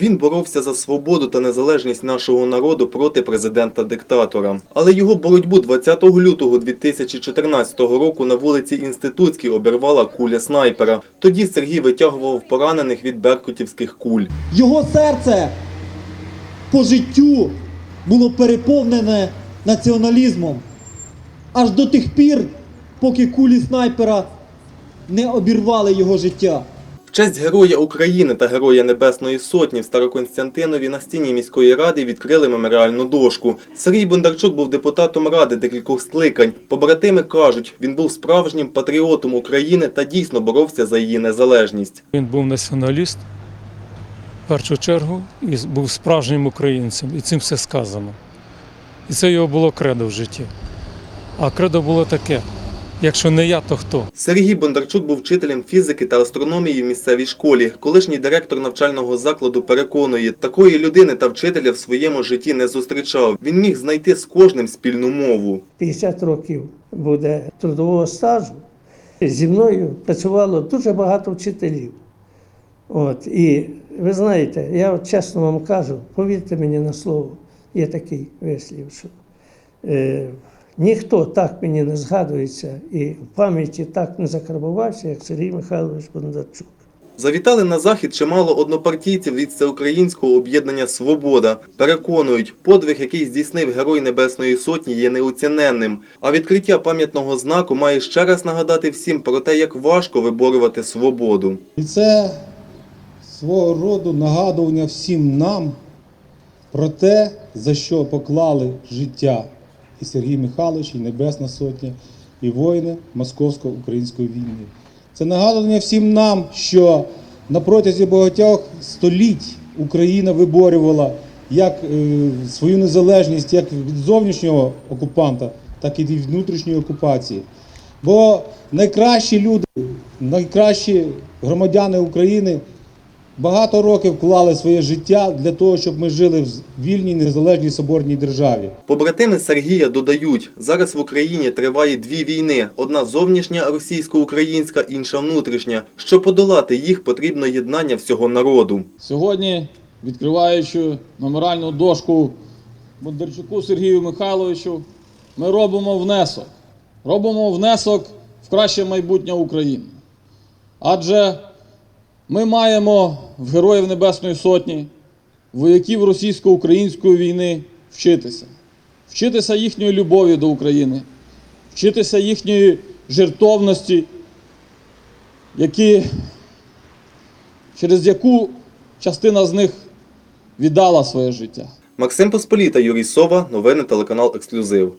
Він боровся за свободу та незалежність нашого народу проти президента-диктатора. Але його боротьбу 20 лютого 2014 року на вулиці Інститутській обірвала куля снайпера. Тоді Сергій витягував поранених від беркутівських куль. Його серце по життю було переповнене націоналізмом. Аж до тих пір, поки кулі снайпера не обірвали його життя. Честь Героя України та Героя Небесної Сотні в Староконстянтинові на стіні міської ради відкрили меморіальну дошку. Сергій Бондарчук був депутатом ради декількох скликань. Побратими кажуть, він був справжнім патріотом України та дійсно боровся за її незалежність. Він був націоналіст в першу чергу і був справжнім українцем, і цим все сказано. І це його було кредо в житті. А кредо було таке: якщо не я, то хто? Сергій Бондарчук був вчителем фізики та астрономії в місцевій школі. Колишній директор навчального закладу переконує, такої людини та вчителя в своєму житті не зустрічав. Він міг знайти з кожним спільну мову. 50 років буде трудового стажу. Зі мною працювало дуже багато вчителів. От, і ви знаєте, я от чесно вам кажу, повірте мені на слово, є такий вислів, що е, ніхто так мені не згадується і в пам'яті так не закарбувався, як Сергій Михайлович Бондарчук. Завітали на захід чимало однопартійців від всеукраїнського об'єднання Свобода. Переконують, подвиг, який здійснив Герой Небесної Сотні, є неоціненним. А відкриття пам'ятного знаку має ще раз нагадати всім про те, як важко виборювати свободу. І це свого роду нагадування всім нам про те, за що поклали життя і Сергій Михайлович, і Небесна Сотня, і воїни Московсько-української війни. Це нагадування всім нам, що на протязі багатьох століть Україна виборювала як е, свою незалежність як від зовнішнього окупанта, так і від внутрішньої окупації. Бо найкращі люди, найкращі громадяни України багато років вклали своє життя для того, щоб ми жили в вільній, незалежній соборній державі. Побратими Сергія додають, зараз в Україні триває дві війни: одна зовнішня російсько-українська, інша внутрішня. Щоб подолати їх, потрібно єднання всього народу. Сьогодні, відкриваючи меморіальну дошку Бондарчуку Сергію Михайловичу, ми робимо внесок. Робимо внесок в краще майбутнє України. Адже ми маємо в Героїв Небесної Сотні, вояків російсько-української війни вчитися. Вчитися їхньої любові до України, вчитися їхньої жертовності, які через яку частина з них віддала своє життя. Максим Посполіта, Юрій Сова, новини телеканал Ексклюзив.